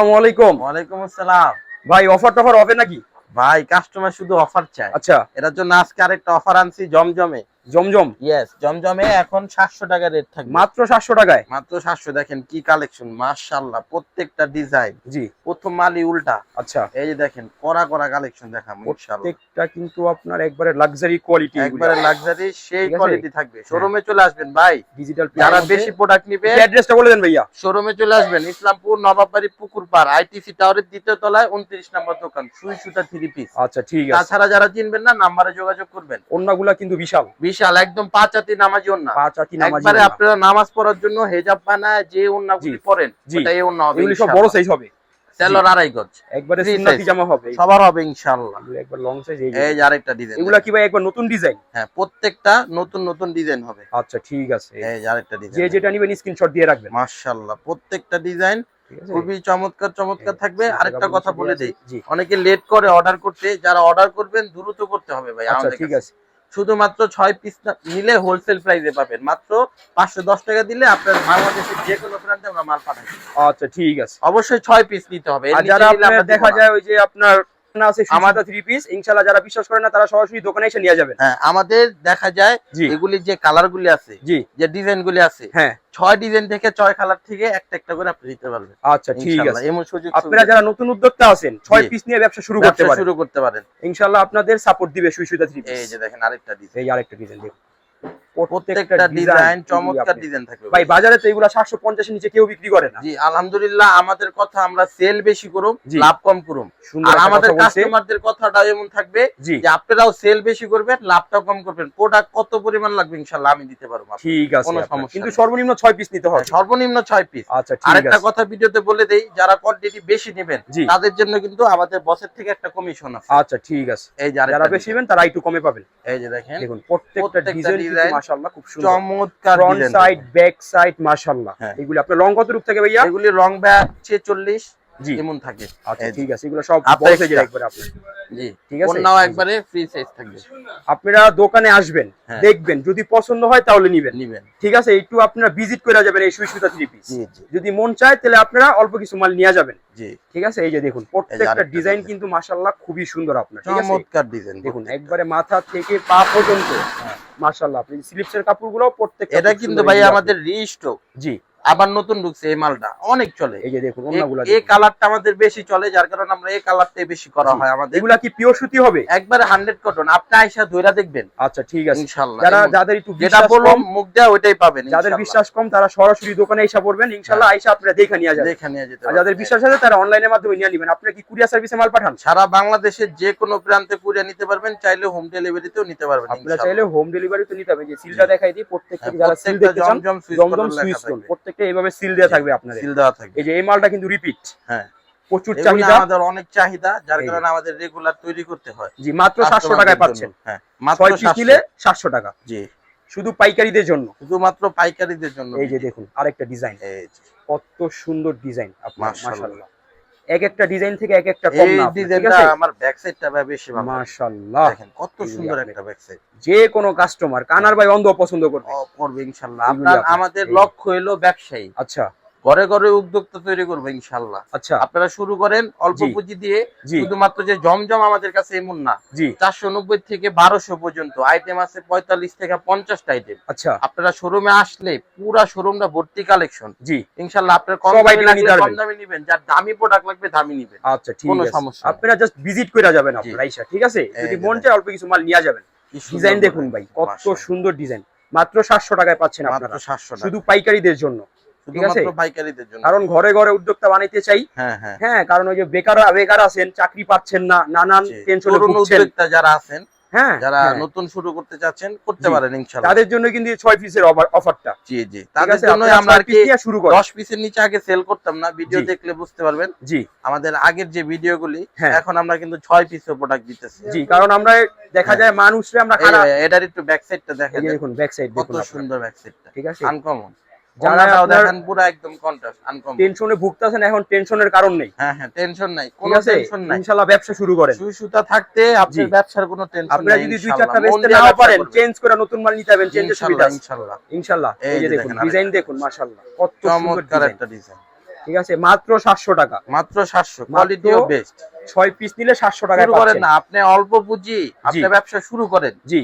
আসসালামু আলাইকুম। ওয়ালাইকুম আসসালাম। ভাই অফার টফার হবে নাকি? ভাই কাস্টমার শুধু অফার চায়। আচ্ছা। এটার জন্য আজকে আরেকটা অফার আনছি জমজমে। জমজম? ইয়েস জমজমে এখন সাতশো টাকা রেট থাকবে। মাত্র সাতশো টাকায়? মাত্র সাতশো দেখেন কি কালেকশন মাশাল্লাহ প্রত্যেকটা ডিজাইন জি। প্রথম মালি উল্টা। আচ্ছা। এই যে দেখেন কড়া কড়া কালেকশন দেখাম ইনশাআল্লাহ প্রত্যেকটা কিন্তু আপনার একবারে লাক্সারি কোয়ালিটি একবারে লাক্সারি সেই কোয়ালিটি থাকবে। শোরুমে চলে আসবেন ভাই। ডিজিটাল যারা বেশি প্রোডাক্ট নিবে অ্যাড্রেসটা বলে দেন ভাইয়া। শোরুমে চলে আসবেন ইসলামপুর নবাববাড়ি পুকুর পাড় আইটিসি টাওয়ারের দ্বিতীয় তলায় উনত্রিশ নম্বর দোকান সুই সুতা থ্রি পিস আচ্ছা ঠিক আছে। তাছাড়া যারা চিনবেন না নাম্বারে যোগাযোগ করবেন। অন্যগুলা কিন্তু বিশাল। বিশাল একদম পাঁচ হাতি নামাজি ওন্না পাঁচ আটি নামাজি একবারে আপনারা নামাজ পড়ার জন্য হেজাব বানায় যে ওন্নাগুলি পরেন ওটা এই ওন্না হবে এগুলি সব বড় সাইজ হবে। সেলর আড়াই গজ। একবারে সুন্নতি জামা হবে। সবার হবে ইনশাআল্লাহ একবার লং সাইজ এই যে। আরেকটা ডিজাইন এগুলা কি ভাই একবার নতুন ডিজাইন হ্যাঁ প্রত্যেকটা নতুন নতুন ডিজাইন হবে। আচ্ছা ঠিক আছে। এই আরেকটা যে যেটা নিবেন স্ক্রিনশট দিয়ে রাখবেন। মাশাআল্লাহ প্রত্যেকটা ডিজাইন খুবই চমৎকার চমৎকার থাকবে। আরেকটা কথা বলে। দেই। অনেকে লেট করে অর্ডার করতে যারা অর্ডার করবেন দ্রুত করতে হবে ভাই আচ্ছা আমাদের ঠিক আছে। শুধুমাত্র ছয় পিস নিলে হোলসেল প্রাইসে পাবেন। মাত্র পাঁচশো দশ টাকা দিলে আপনার বাংলাদেশের যে কোনো প্রান্তে আমরা মাল পাঠাই। আচ্ছা ঠিক আছে। অবশ্যই ছয় পিস নিতে হবে। যারা দেখা যায় ওই যে আপনার আমাদের থ্রি পিস ইনশাআল্লাহ যারা বিশ্বাস করেন না তারা সরাসরি দোকানে এসে নিয়ে যাবেন। হ্যাঁ আমাদের দেখা যায় জি। যে কালার গুলি আছে জি। যে ডিজাইন গুলি আছে হ্যাঁ। ছয় ডিজাইন থেকে ছয় কালার থেকে একটা একটা করে আপনি দিতে পারবেন। আচ্ছা ঠিক আছে। এমন সুযোগ আপনারা যারা নতুন উদ্যোক্তা আছেন ছয় পিস নিয়ে ব্যবসা শুরু করতে পারেন। শুরু করতে পারেন। ইনশাআল্লাহ আপনাদের সাপোর্ট দিবে সুই থ্রি এই পিস যে দেখেন আরেকটা ডিজাইন এই আরেকটা ডিজাইন দেখুন। প্রত্যেকটা ডিজাইন চমৎকার ডিজাইন থাকবে ভাই। বাজারে তো এগুলা নিচে কেউ বিক্রি করে না। জি আলহামদুলিল্লাহ আমাদের কথা আমরা সেল বেশি করুম লাভ কম করুম। আর আমাদের কাস্টমারদের কথাটা এমন থাকবে যে আপনারাও সেল বেশি করবেন লাভটা কম করবেন। প্রোডাক্ট কত পরিমাণ লাগবে আমি দিতে পারব ঠিক আছে কোনো সমস্যা কিন্তু সর্বনিম্ন ছয় পিস নিতে হবে। সর্বনিম্ন পিস আচ্ছা ঠিক আরেকটা কথা ভিডিওতে বলে দেই যারা কোয়ান্টিটি বেশি নেবেন তাদের জন্য কিন্তু আমাদের বসের থেকে একটা কমিশন আছে। আচ্ছা ঠিক আছে। এই যারা বেশি নেবেন তারা একটু কমে পাবেন। এই যে দেখেন দেখুন প্রত্যেকটা ডিজাইন মাশাআল্লাহ খুব সুন্দর। চমৎকার ফ্রন্ট সাইড ব্যাক সাইড মাশাআল্লাহ। হ্যাঁ। এগুলো আপনার রং কত রূপ থাকে ভাইয়া? এগুলি রং ব্যাক ছেচল্লিশ। জি এমন থাকে। আচ্ছা ঠিক আছে এগুলো সব আপনার বড় সাইজের extra। একবারে আপনার। জি ঠিক আছে? অন্যও একবারে ফ্রি সাইজ থাকবে। আপনারা দোকানে আসবেন হ্যাঁ। দেখবেন যদি পছন্দ হয় তাহলে নিবেন। নিবেন। ঠিক আছে একটু আপনারা ভিজিট করে যাবেন এই সুই সুতা থ্রি পিস যদি মন চায় তাহলে আপনারা অল্প কিছু মাল নিয়ে যাবেন। জি। ঠিক আছে এই যে দেখুন প্রত্যেকটা ডিজাইন কিন্তু মাশাআল্লাহ খুবই সুন্দর আপনার ঠিক আছে? চমৎকার ডিজাইন দেখুন একবারে মাথা থেকে পা পর্যন্ত। মাশাআল্লাহ আপনি স্লিপসের কাপড়গুলো প্রত্যেকটা এটা কিন্তু ভাই আমাদের রিস্টক জি। আবার নতুন ঢুকছে এই মালটা। অনেক চলে। এই যে দেখুন অন্যগুলো এই কালারটা আমাদের বেশি চলে যার কারণে আমরা এই কালারটাই বেশি করা হয় আমাদের। এগুলা কি পিওর সুতি হবে? একবারে হান্ড্রেড কটন আপনি আইসা ধইরা দেখবেন। আচ্ছা ঠিক আছে। ইনশাল্লাহ। যারা যাদের একটু যেটা বিশ্বাস বললাম মুখ দেওয়া ওইটাই পাবেন যাদের বিশ্বাস কম তারা সরাসরি দোকানে এসে পড়বেন। ইনশাআল্লাহ আইসা আপনারা দেখে নিয়ে যাবেন। দেখে নিয়ে যেতে আর যাদের বিশ্বাস আছে তারা অনলাইনের মাধ্যমে নিয়ে নেবেন। আপনি কি কুরিয়ার সার্ভিসে মাল পাঠান? সারা বাংলাদেশের যে কোনো প্রান্তে কুরিয়া নিতে পারবেন চাইলে হোম ডেলিভারিতেও নিতে পারবেন আপনারা চাইলে হোম ডেলিভারি তো নিতে হবে যে সিলটা দেখাই দিই প্রত্যেকটা হ্যাঁ, যারা সিল দেখতে চান জমজম সুইচ জমজম প্রত্যেকটা এইভাবে সিল দেওয়া থাকবে আপনার সিল দেওয়া থাকবে। এই যে এই মালটা কিন্তু রিপিট হ্যাঁ। প্রচুর চাহিদা। আমাদের অনেক চাহিদা যার কারণে আমাদের রেগুলার তৈরি করতে হয়। জি মাত্র সাতশো কাস্টমারদের টাকায় জন্য। পাচ্ছেন। হ্যাঁ মাত্র ছয় কিলে 700 সাতশো টাকা। জি। শুধু পাইকারিদের জন্য। শুধুমাত্র পাইকারিদের জন্য। এই যে দেখুন আরেকটা ডিজাইন এই। কত সুন্দর ডিজাইন আপনার মাশাআল্লাহ। এক একটা ডিজাইন থেকে এক একটা কম না। ডিজাইনটা আমার ব্যাক সাইডটা ভাই বেশি ভালো। মাশাআল্লাহ। দেখেন কত সুন্দর একটা ব্যাক সাইড যে কোনো কাস্টমার কানার ভাই অন্ধ পছন্দ করবে। করবে ইনশাআল্লাহ। আপনার- আমাদের লক্ষ্য হলো ব্যবসায়ী। আচ্ছা। ঘরে ঘরে উদ্যোক্তা তৈরি করবে ইনশাআল্লাহ আচ্ছা। আপনারা শুরু করেন অল্প পুঁজি দিয়ে শুধুমাত্র যে জমজম আমাদের কাছে এমন না চারশো নব্বই থেকে বারোশো পর্যন্ত। আইটেম আছে পঁয়তাল্লিশ থেকে পঞ্চাশটা আইটেম আচ্ছা। আপনারা শোরুমে আসলে পুরা শোরুমটা ভর্তি কালেকশন জি। ইনশাল্লাহ আপনার কম দামি নিবেন। যার দামি প্রোডাক্ট লাগবে দামি নিবেন। আচ্ছা ঠিক কোনো সমস্যা আপনারা জাস্ট ভিজিট করে যাবেন। আপনারা ঠিক আছে? যদি মন চায় অল্প কিছু মাল নিয়ে যাবেন। ডিজাইন দেখুন ভাই কত সুন্দর ডিজাইন মাত্র সাতশো টাকায় পাচ্ছেন আপনারা। সাতশো শুধু পাইকারিদের জন্য। ঠিক আছে? পাইকারিদের জন্য। কারণ ঘরে ঘরে উদ্যোক্তা বানাইতে চাই। হ্যাঁ হ্যাঁ। হ্যাঁ কারণ ওই যে বেকার বেকার আছেন চাকরি পাচ্ছেন না নানান। টেনশনে ভুগছেন। উদ্যোক্তা যারা আছেন হ্যাঁ যারা হ্যাঁ। নতুন শুরু করতে চাচ্ছেন করতে পারেন ইনশাল্লাহ। তাদের জন্য কিন্তু এই পিসের অফারটা জি জি। তাদের জন্য আমরা আর কি শুরু করেন। দশ পিসের নিচে আগে সেল করতাম না ভিডিও দেখলে বুঝতে পারবেন। জি। আমাদের আগের যে ভিডিওগুলি হ্যাঁ। এখন আমরা কিন্তু পিসের প্রোডাক্ট দিতেছি। জি কারণ আমরা দেখা। যায় মানুষরে আমরা এটার একটু ব্যাক সাইডটা দেখুন ব্যাক সাইড দেখুন আপনারা। সুন্দর ব্যাক সাইডটা ঠিক আছে? আনকমন যারা যারা আপনার- দেখেন পুরো একদম কন্ট্রাস্ট আনকমন টেনশনে ভুগতেছেন এখন টেনশনের কারণ নেই। হ্যাঁ হ্যাঁ টেনশন নাই কোনো টেনশন নাই। ইনশাআল্লাহ ব্যবসা শুরু করেন। সুই সুতা থাকতে আপনার ব্যবসার কোনো টেনশন আপনারা যদি দুই চারটা বেচতে নাও পারেন চেঞ্জ করে নতুন মাল নিতে পারবেন চেঞ্জের সুবিধা ইনশাআল্লাহ ইনশাআল্লাহ ইনশাআল্লাহ এই এই যে যে দেখুন ডিজাইন দেখুন মাশাআল্লাহ কত চমৎকার একটা ডিজাইন ঠিক আছে মাত্র সাতশো টাকা। মাত্র সাতশো কোয়ালিটিও বেস্ট ছয় পিস নিলে সাতশো টাকা শুরু করেন না আপনি অল্প পুঁজি আপনি ব্যবসা শুরু করেন। জি।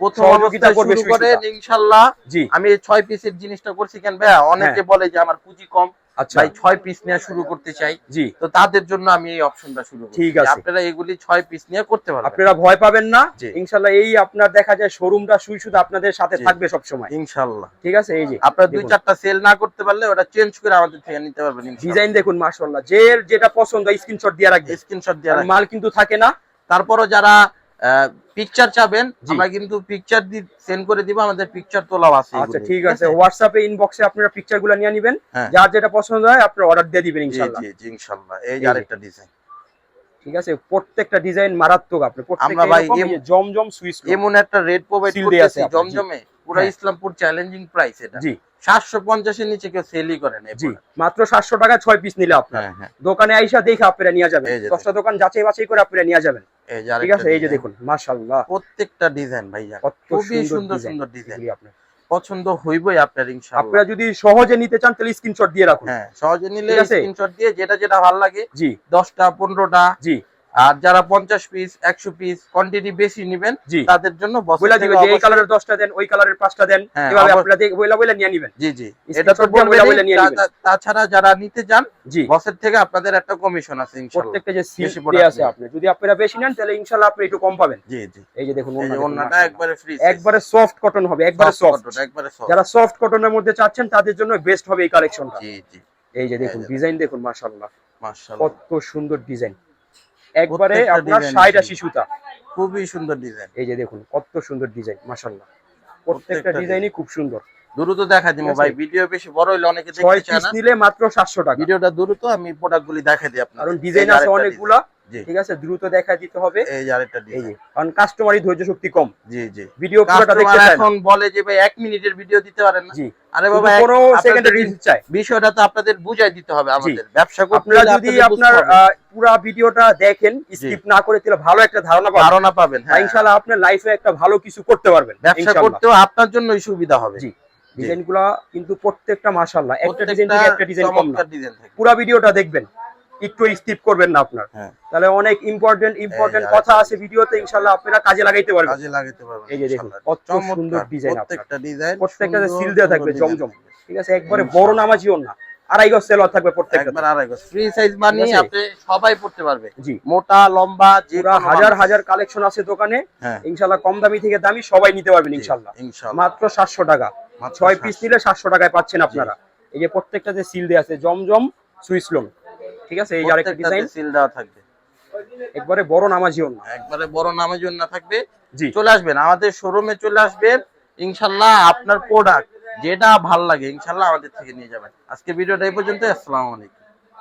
সহযোগিতা করবে করেন ইনশাল্লাহ। জি। আমি এই ছয় পিসের জিনিসটা করছি কেন ভাইয়া? অনেকে বলে যে আমার পুঁজি কম। আচ্ছা। ভাই পিস নিয়ে শুরু করতে চাই। জি। তো তাদের জন্য আমি এই অপশনটা শুরু করছি। ঠিক আছে। আপনারা এগুলি ছয় পিস নিয়ে করতে পারবেন। আপনারা ভয় পাবেন না। ইনশাল্লাহ এই আপনার দেখা যায় শোরুমটা শুই শুধু আপনাদের সাথে থাকবে সব সময় ইনশাল্লাহ। ঠিক আছে? এই যে আপনারা দুই চারটা সেল না করতে পারলে ওটা চেঞ্জ করে আমাদের থেকে নিতে পারবেন ডিজাইন দেখুন মাশাআল্লাহ। যে যেটা পছন্দ স্ক্রিনশট দিয়ে রাখবে। স্ক্রিনশট দিয়ে রাখবেন। মাল কিন্তু থাকে না। তারপরও যারা পিকচার চাবেন আমরা কিন্তু পিকচার দি সেন্ড করে দিব আমাদের পিকচার তোলাও আছে আচ্ছা ঠিক আছে। হোয়াটসঅ্যাপে ইনবক্সে আপনারা পিকচারগুলো নিয়ে নেবেন। যা যার যেটা পছন্দ হয় আপনি অর্ডার দিয়ে দিবেন ইনশাআল্লাহ। জি জি ইনশাআল্লাহ। এই। আরেকটা ডিজাইন ঠিক আছে? প্রত্যেকটা ডিজাইন মারাত্মক আপনি। প্রত্যেকটা জমজম সুইচ এমন একটা রেড প্রোভাইড করতেছি জমজমে? পুরো হ্যাঁ। ইসলামপুর চ্যালেঞ্জিং প্রাইস এটা। জি। সাতশো পঞ্চাশের নিচে কেউ সেলই করে না জি। মাত্র সাতশো টাকা ছয় পিস নিলে আপনার। হ্যাঁ হ্যাঁ। দোকানে আইসা দেখে আপনারা নিয়ে যাবেন। দশটা দোকান যাচাই বাছাই করে আপনারা নিয়ে যাবেন। ঠিক আছে? এই যে দেখুন মাশাআল্লাহ। প্রত্যেকটা ডিজাইন ভাইয়া। খুবই সুন্দর সুন্দর ডিজাইন আপনার। পছন্দ হইবই আপনার ইনশাআল্লাহ। আপনারা যদি সহজে নিতে চান তাহলে স্ক্রিনশট দিয়ে রাখুন। হ্যাঁ সহজে নিলে স্ক্রিনশট দিয়ে যেটা যেটা ভালো লাগে। জি। দশটা পনেরোটা। জি। আর যারা পঞ্চাশ পিস একশো পিস কোয়ান্টিটি বেশি নিবেন তাদের জন্য বছর দিবেন যে এই কালারের দশটা দেন ওই কালারের পাঁচটা দেন এভাবে আপনারা বইলা বইলা নিয়ে নেবেন। জি জি। এটা তো বইলা নিয়ে তা- তাছাড়া যারা নিতে চান জি। বসের থেকে আপনাদের একটা কমিশন আছে ইনশাআল্লাহ। প্রত্যেকটা যে আপনি। যদি আপনারা বেশি নেন তাহলে ইনশাআল্লাহ আপনি একটু কম পাবেন। জি জি। এই যে দেখুন ওন্নাটা একবারে ফ্রি একবারে সফট কটন হবে একবারে সফট একবারে। যারা সফট কটনের মধ্যে চাচ্ছেন তাদের জন্য বেস্ট হবে এই কালেকশনটা জি জি। এই যে দেখুন ডিজাইন দেখুন মাশাআল্লাহ। মাশাআল্লাহ। কত সুন্দর ডিজাইন একবারে আপনার design ষাট সুন্দর। আশি সুতা। খুবই সুন্দর ডিজাইন এই যে দেখুন কত সুন্দর ডিজাইন মাশাআল্লাহ। প্রত্যেকটা ডিজাইনই খুব সুন্দর। দ্রুত দেখা দিব ভাই ভিডিও বেশি বড় হইলে অনেকে দেখতে চায় পিস না। নিলে মাত্র সাতশো টাকা। ভিডিওটা দ্রুত আমি প্রোডাক্টগুলি দেখা দিই আপনাদের। কারণ ডিজাইন আছে অনেকগুলা। ঠিক আছে? দ্রুত দেখা দিতে হবে। এই যে আরেকটা এই যে কারণ কাস্টমারই ধৈর্য শক্তি কম। জি জি। ভিডিও পুরোটা দেখতে চায় এখন বলে যে ভাই এক মিনিটের ভিডিও দিতে পারেন না? জি। আরে বাবা সেকেন্ডের চায় বিষয়টা তো আপনাদের বুঝাই দিতে হবে আমাদের। ব্যবসা করতে আপনারা যদি আপনার পুরা ভিডিওটা দেখেন স্কিপ না করে তাহলে ভালো একটা ধারণা পাবেন। ধারণা পাবেন হ্যাঁ। ইনশাআল্লাহ আপনার লাইফে একটা ভালো কিছু করতে পারবেন ব্যবসা করতেও আপনার জন্যই সুবিধা হবে। জি। ডিজাইনগুলা কিন্তু প্রত্যেকটা মাশাআল্লাহ। একটা ডিজাইন থেকে একটা ডিজাইন কম না। পুরা ভিডিওটা দেখবেন। একটু স্কিপ করবেন না আপনার। হ্যাঁ। তাহলে অনেক ইম্পর্টেন্ট ইম্পর্টেন্ট কথা আছে ভিডিওতে ইনশাআল্লাহ আপনারা কাজে লাগাইতে পারবেন। কাজে লাগাতে পারবেন এই যে দেখুন কত সুন্দর ডিজাইন প্রত্যেকটা ডিজাইন প্রত্যেকটা সুন্দর, সিল দেওয়া থাকবে জমজম। ঠিক আছে একবারে। বড় নামাজিও না আড়াই গজ সেলোয়ার থাকবে প্রত্যেকটা একবার আড়াই গজ। ফ্রি সাইজ আছে? আপনি সবাই পড়তে পারবে। জি। মোটা লম্বা যে হাজার হাজার কালেকশন আছে দোকানে। হ্যাঁ। ইনশাআল্লাহ কম দামি থেকে দামি সবাই নিতে পারবেন ইনশাআল্লাহ। মাত্র সাতশো টাকা। মাত্র ছয় পিস নিলে সাতশো টাকায় পাচ্ছেন আপনারা। এই যে প্রত্যেকটা যে সিল দেওয়া আছে জমজম সুইস লোন ঠিক আছে? এই আরেকটা ডিজাইন সিল দেওয়া থাকবে। একবারে বড় নামাজিও না একবারে বড় নামাজিও না থাকবে। জি। চলে আসবেন আমাদের শোরুমে চলে আসবেন। ইনশাআল্লাহ আপনার প্রোডাক্ট যেটা ভালো লাগে ইনশাআল্লাহ আমাদের থেকে নিয়ে যাবেন। আজকে ভিডিওটা এই পর্যন্ত আসসালামু আলাইকুম।